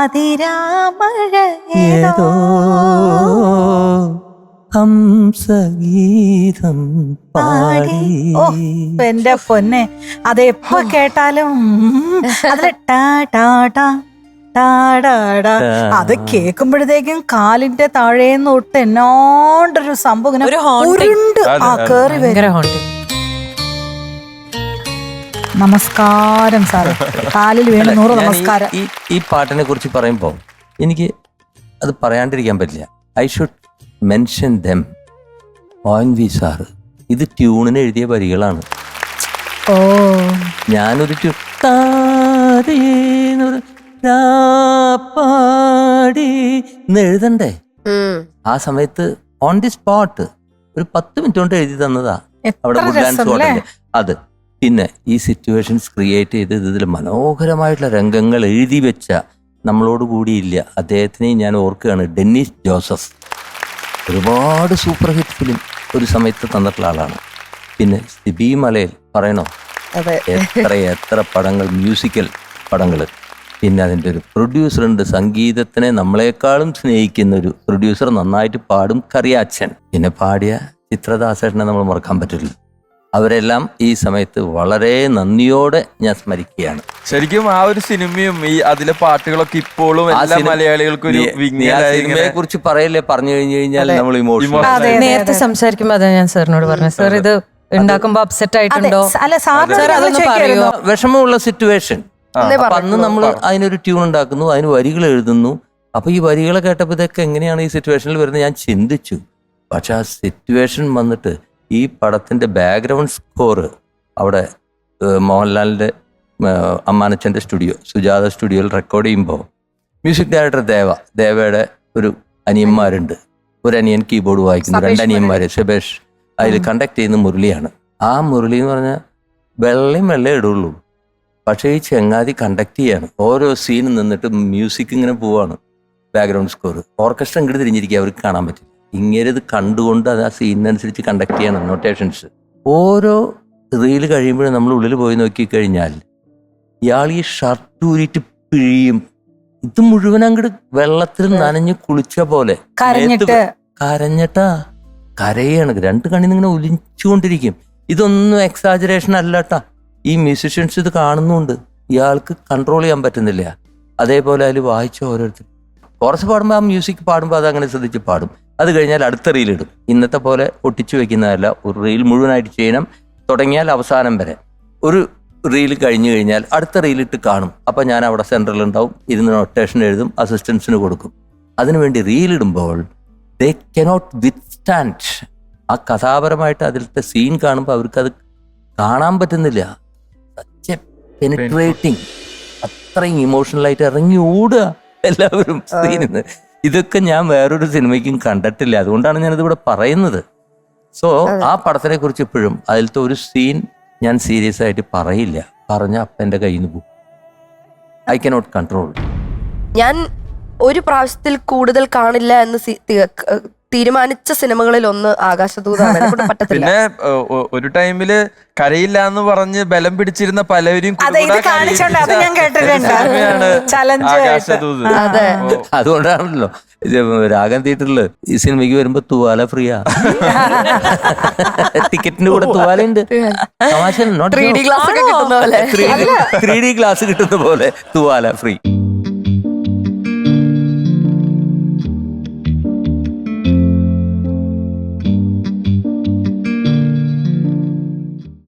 പാതിരാമഴ ഏതോ ഹംസഗീതം പാടി. ഓ എന്റെ പൊന്നെ. അത് എപ്പോ കേട്ടാലും അതിൽ ടാ ടാ ടാ ടാ ടാ ടാ. അത് കേൾക്കുമ്പോഴത്തേക്കും കാലിന്റെ താഴേന്ന് തൊട്ട് എന്നോണ്ടൊരു സംഭവം ഇങ്ങനെ. ഉരുണ്ട്. ആ കേറി വരും. നമസ്കാരം സാറേ. കാലിൽ വീണ് നൂറ് നമസ്കാരം. ഈ ഈ പാട്ടിനെ കുറിച്ച് പറയുമ്പോൾ എനിക്ക് അത് പറയാണ്ടിരിക്കാൻ പറ്റില്ല. I should mention them on V sir ഇത് ട്യൂണിന് എഴുതിയ വരികളാണ്. ഓ. ഞാനൊരു എഴുതണ്ടേ? ആ സമയത്ത് ഓൺ ദി സ്പോട്ട് ഒരു പത്ത് മിനിറ്റ് കൊണ്ട് എഴുതി തന്നതാ. അവിടെ വുഡ്ലാൻഡ്സ് അത്. പിന്നെ ഈ സിറ്റുവേഷൻസ് ക്രിയേറ്റ് ചെയ്ത് ഇതിൽ മനോഹരമായിട്ടുള്ള രംഗങ്ങൾ എഴുതി വെച്ച നമ്മളോട് കൂടിയില്ല. അദ്ദേഹത്തിനെയും ഞാൻ ഓർക്കുകയാണ് ഡെന്നിസ് ജോസഫ്. ഒരുപാട് സൂപ്പർ ഹിറ്റ് ഫിലിം ഒരു സമയത്ത് തന്നിട്ടുള്ള ആളാണ്. പിന്നെ സിബി മലയിൽ പറയണോ? എത്ര എത്ര പടങ്ങൾ മ്യൂസിക്കൽ പടങ്ങൾ പിന്നെ അതിന്റെ ഒരു പ്രൊഡ്യൂസർ ഉണ്ട്. സംഗീതത്തിനെ നമ്മളെക്കാളും സ്നേഹിക്കുന്ന ഒരു പ്രൊഡ്യൂസർ നന്നായിട്ട് പാടും കറിയാച്ചൻ. പിന്നെ പാടിയ ചിത്രദാസേട്ടനെ നമ്മൾ മറക്കാൻ പറ്റില്ല. അവരെല്ലാം ഈ സമയത്ത് വളരെ നന്ദിയോടെ ഞാൻ സ്മരിക്കുകയാണ്. ശരിക്കും ആ ഒരു സിനിമയും ഈ അതിലെ പാട്ടുകളൊക്കെ ഇപ്പോഴും എല്ലാ മലയാളികൾക്കും ഒരു സിനിമയെ കുറിച്ച് പറയല്ലേ? പറഞ്ഞു കഴിഞ്ഞു കഴിഞ്ഞാൽ നമ്മൾ ഇമോഷണൽ നേരത്തെ സംസാരിക്കുമ്പോൾ സംസാരിക്കുമ്പോ അതാ ഞാൻ സാറിനോട് പറഞ്ഞു. സാർ ഇത് ഉണ്ടാക്കുമ്പോ അപ്സെറ്റ് ആയിട്ടുണ്ടോ? അല്ല സാർ അതൊന്ന് വിഷമമുള്ള സിറ്റുവേഷൻ അപ്പൊ അന്ന് നമ്മൾ അതിനൊരു ട്യൂൺ ഉണ്ടാക്കുന്നു അതിന് വരികൾ എഴുതുന്നു. അപ്പൊ ഈ വരികളെ കേട്ടപ്പോൾ ഇതൊക്കെ എങ്ങനെയാണ് ഈ സിറ്റുവേഷനിൽ വരുന്നത്? ഞാൻ ചിന്തിച്ചു. പക്ഷെ ആ സിറ്റുവേഷൻ വന്നിട്ട് ഈ പടത്തിന്റെ ബാക്ക്ഗ്രൗണ്ട് സ്കോർ അവിടെ മോഹൻലാലിന്റെ അമ്മാനച്ചന്റെ സ്റ്റുഡിയോ സുജാത സ്റ്റുഡിയോയിൽ റെക്കോർഡ് ചെയ്യുമ്പോൾ മ്യൂസിക് ഡയറക്ടർ ദേവ ദേവയുടെ ഒരു അനിയന്മാരുണ്ട്. ഒരു അനിയൻ കീബോർഡ് വായിക്കുന്നു രണ്ട് അനിയന്മാര് സുബേഷ് അതിൽ കണ്ടക്ട് ചെയ്യുന്ന മുരളിയാണ്. ആ മുരളി എന്ന് പറഞ്ഞാൽ വെള്ളയും വെള്ളേ ഇടുള്ളൂ. പക്ഷേ ഈ ചെങ്ങാതി കണ്ടക്ട് ചെയ്യാണ്. ഓരോ സീനും നിന്നിട്ട് മ്യൂസിക് ഇങ്ങനെ പോവാണ്. ബാക്ക്ഗ്രൗണ്ട് സ്കോർ ഓർക്കസ്ട്ര ഇങ്ങോട്ട് തിരിഞ്ഞിരിക്കുക അവർക്ക് കാണാൻ പറ്റില്ല. ഇങ്ങനെ കണ്ടുകൊണ്ട് അത് ആ സീനിനനുസരിച്ച് കണ്ടക്ട് ചെയ്യണം നൊട്ടേഷൻസ് ഓരോ റീൽ കഴിയുമ്പോഴും നമ്മൾ ഉള്ളിൽ പോയി നോക്കിക്കഴിഞ്ഞാൽ ഇയാൾ ഈ ഷർട്ട് ഊരിയിട്ട് പിഴിയും. ഇത് മുഴുവൻ അങ്ങോട്ട് വെള്ളത്തിൽ നനഞ്ഞ് കുളിച്ച പോലെ. കരഞ്ഞിട്ട്. കരയാണ്. രണ്ട് കണ്ണിന്ന് ഇങ്ങനെ ഒലിച്ചുകൊണ്ടിരിക്കും. ഇതൊന്നും എക്സാജറേഷൻ അല്ലട്ടാ. ഈ മ്യൂസിഷ്യൻസ് ഇത് കാണുന്നുണ്ട്. ഇയാൾക്ക് കൺട്രോൾ ചെയ്യാൻ പറ്റുന്നില്ല. അതേപോലെ അതിൽ വായിച്ച ഓരോരുത്തർ. കുറച്ച് പാടുമ്പോൾ ആ മ്യൂസിക് പാടുമ്പോൾ അതങ്ങനെ ശ്രദ്ധിച്ച് പാടും. അത് കഴിഞ്ഞാൽ അടുത്ത റീൽ ഇടും. ഇന്നത്തെ പോലെ ഒട്ടിച്ചു വെക്കുന്നതല്ല ഒരു റീൽ മുഴുവനായിട്ട് ചെയ്യണം. തുടങ്ങിയാൽ അവസാനം വരെ. ഒരു റീൽ കഴിഞ്ഞു കഴിഞ്ഞാൽ അടുത്ത റീലിട്ട് കാണും. അപ്പം ഞാൻ അവിടെ സെന്ററിൽ ഉണ്ടാവും ഇരുന്ന് നൊട്ടേഷൻ എഴുതും അസിസ്റ്റൻസിന് കൊടുക്കും. അതിനുവേണ്ടി റീലിടുമ്പോൾ ദേ കനോട്ട് വിത്ത്സ്റ്റാൻഡ് ആ കഥാപരമായിട്ട് അതിലത്തെ സീൻ കാണുമ്പോൾ അത് കാണാൻ പറ്റുന്നില്ല. സച്ച് പെനിട്രേറ്റിംഗ് അത്രയും ഇമോഷണലായിട്ട് ഇറങ്ങി ഓടുക എല്ലാവരും സ്ക്രീനിന്ന് ഇതൊക്കെ ഞാൻ വേറൊരു സിനിമയ്ക്കും കണ്ടിട്ടില്ല. അതുകൊണ്ടാണ് ഞാനിത് ഇവിടെ പറയുന്നത് സോ ആ പടത്തിനെ കുറിച്ച് ഇപ്പോഴും അതിലത്തെ ഒരു സീൻ ഞാൻ സീരിയസ് ആയിട്ട് പറയില്ല. പറഞ്ഞ അപ്പന്റെ കയ്യിൽ നിന്ന് പോകും. ഐ കനോട്ട് കൺട്രോൾ ഞാൻ ഒരു പ്രാവശ്യത്തിൽ കൂടുതൽ കാണില്ല എന്ന് തീരുമാനിച്ച സിനിമകളിൽ ഒന്ന് ആകാശദൂതാണ് പറ്റത്തില്ല. പിന്നെ ഒരു ടൈമിൽ കരയില്ല എന്ന് പറഞ്ഞ് ബലം പിടിച്ചിരുന്ന പലവരും അതുകൊണ്ടാണല്ലോ. രാഗൻ രാഗം തിയേറ്ററിൽ ഈ സിനിമയ്ക്ക് വരുമ്പോ തുവാല ഫ്രീയാ. ടിക്കറ്റിന്റെ കൂടെ തുവാലുണ്ട് ത്രീ ഡി ഗ്ലാസ് കിട്ടുന്ന പോലെ തുവാല ഫ്രീ.